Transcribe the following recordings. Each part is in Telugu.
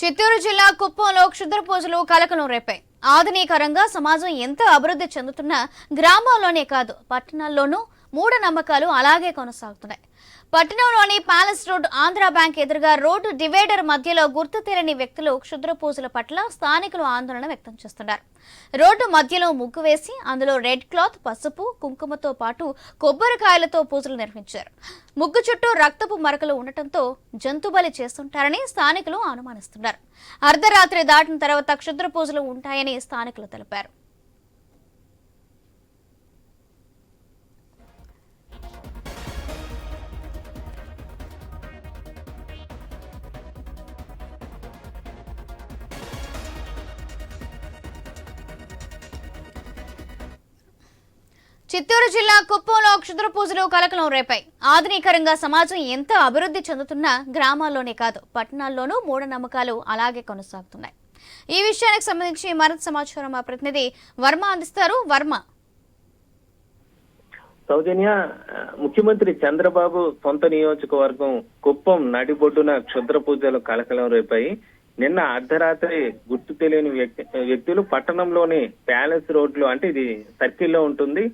చిత్తూరు జిల్లా కుప్పంలో క్షుద్ర పూజలు కలకలం రేపాయి. ఆధునికరంగా సమాజం ఎంత అభివృద్ధి చెందుతున్నా గ్రామాల్లోనే కాదు పట్టణాల్లోనూ మూఢనమ్మకాలు అలాగే కొనసాగుతున్నాయి. పట్టణంలోని ప్యాలెస్ రోడ్ ఆంధ్ర బ్యాంక్ ఎదురుగా రోడ్డు డివైడర్ మధ్యలో గుర్తు తెలియని వ్యక్తులు క్షుద్ర పూజల పట్ల స్థానికులు ఆందోళన వ్యక్తం చేస్తున్నారు. రోడ్డు మధ్యలో ముగ్గు వేసి అందులో రెడ్ క్లాత్ పసుపు కుంకుమతో పాటు కొబ్బరికాయలతో పూజలు నిర్వహించారు. ముగ్గు చుట్టూ రక్తపు మరకలు ఉండటంతో జంతుబలి చేస్తుంటారని స్థానికులు అనుమానిస్తున్నారు. అర్ధరాత్రి దాటిన తర్వాత క్షుద్ర పూజలు ఉంటాయని స్థానికులు తెలిపారు. చిత్తూరు జిల్లా కుప్పంలో క్షుద్ర పూజలు కలకలం రేపాయి. ఆధునీకరంగా సమాజం ఎంత అభివృద్ధి చెందుతున్నా గ్రామాల్లోనే కాదు పట్టణాల్లోనూ మూఢనమ్మకాలు అలాగే కొనసాగుతున్నాయి. ఈ విషయానికి సంబంధించి మరింత సమాచారం మా ప్రతినిధి వర్మ అందిస్తారు. వర్మ. సౌజన్య ముఖ్యమంత్రి చంద్రబాబు సొంత నియోజకవర్గం కుప్పం నడిబొడ్డున క్షుద్ర పూజలు కలకలం రేపాయి. నిన్న అర్ధరాత్రి గుర్తు తెలియని వ్యక్తి వ్యక్తులు పట్టణంలోని ప్యాలెస్ రోడ్లు అంటే ఇది సర్కిల్లో ఉంటుంది.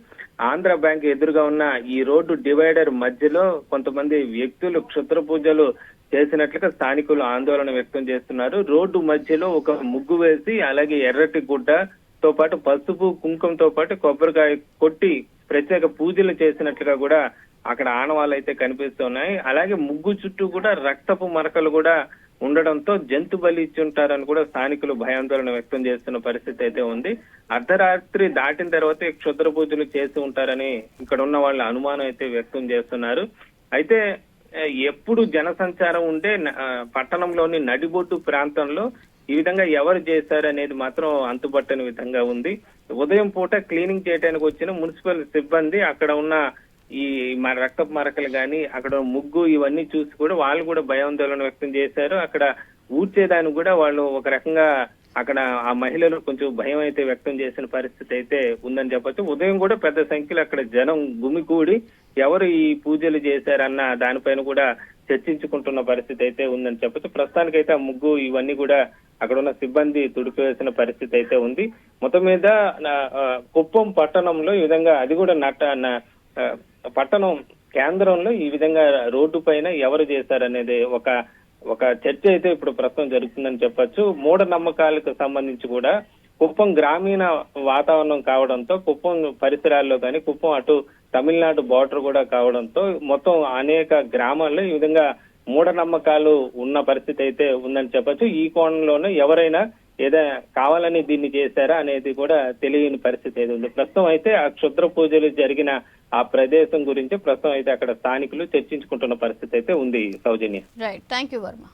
ఆంధ్ర బ్యాంక్ ఎదురుగా ఉన్న ఈ రోడ్డు డివైడర్ మధ్యలో కొంతమంది వ్యక్తులు క్షుద్ర పూజలు చేసినట్లుగా స్థానికులు ఆందోళన వ్యక్తం చేస్తున్నారు. రోడ్డు మధ్యలో ఒక ముగ్గు వేసి అలాగే ఎర్రటి గుడ్డ తో పాటు పసుపు కుంకుమతో పాటు కొబ్బరికాయ కొట్టి ప్రత్యేక పూజలు చేసినట్లుగా కూడా అక్కడ ఆనవాళ్ళు అయితే కనిపిస్తున్నాయి. అలాగే ముగ్గు చుట్టూ కూడా రక్తపు మరకలు కూడా ఉండడంతో జంతు బలి ఇచ్చి ఉంటారని కూడా స్థానికులు భయాందోళన వ్యక్తం చేస్తున్న పరిస్థితి అయితే ఉంది. అర్ధరాత్రి దాటిన తర్వాత క్షుద్ర పూజలు చేసి ఉంటారని ఇక్కడ ఉన్న వాళ్ళ అనుమానం అయితే వ్యక్తం చేస్తున్నారు. అయితే ఎప్పుడు జనసంచారం ఉంటే పట్టణంలోని నడిబొట్టు ప్రాంతంలో ఈ విధంగా ఎవరు చేశారు అనేది మాత్రం అంతుపట్టని విధంగా ఉంది. ఉదయం పూట క్లీనింగ్ చేయడానికి వచ్చిన మున్సిపల్ సిబ్బంది అక్కడ ఉన్న ఈ మన రక్తపు మరకలు గాని అక్కడ ముగ్గు ఇవన్నీ చూసి కూడా వాళ్ళు కూడా భయాందోళన వ్యక్తం చేశారు. అక్కడ ఊడ్చేదానికి కూడా వాళ్ళు ఒక రకంగా అక్కడ ఆ మహిళలు కొంచెం భయం అయితే వ్యక్తం చేసిన పరిస్థితి అయితే ఉందని చెప్పొచ్చు. ఉదయం కూడా పెద్ద సంఖ్యలో అక్కడ జనం గుమికూడి ఎవరు ఈ పూజలు చేశారన్న దానిపైన కూడా చర్చించుకుంటున్న పరిస్థితి అయితే ఉందని చెప్పొచ్చు. ప్రస్తుతానికైతే ఆ ముగ్గు ఇవన్నీ కూడా అక్కడ ఉన్న సిబ్బంది తుడిపివేసిన పరిస్థితి అయితే ఉంది. మొత్తం మీద నా- కుప్పం పట్టణంలో ఈ విధంగా అది కూడా నట్ట పట్టణం కేంద్రంలో ఈ విధంగా రోడ్డు పైన ఎవరు చేశారనేది ఒక ఒక చర్చ అయితే ఇప్పుడు ప్రస్తుతం జరుగుతుందని చెప్పొచ్చు. మూఢ నమ్మకాలకు సంబంధించి కూడా కుప్పం గ్రామీణ వాతావరణం కావడంతో కుప్పం పరిసరాల్లో కానీ కుప్పం అటు తమిళనాడు బార్డర్ కూడా కావడంతో మొత్తం అనేక గ్రామాల్లో ఈ విధంగా మూఢనమ్మకాలు ఉన్న పరిస్థితి అయితే ఉందని చెప్పొచ్చు. ఈ కోణంలోనే ఎవరైనా ఏదైనా కావాలని దీన్ని చేశారా అనేది కూడా తెలియని పరిస్థితి ఏది ఉంది. ప్రస్తుతం అయితే ఆ క్షుద్ర పూజలు జరిగిన ఆ ప్రదేశం గురించి ప్రస్తుతం అయితే అక్కడ స్థానికులు చర్చించుకుంటున్న పరిస్థితి అయితే ఉంది Soujanya. Right thank you Varma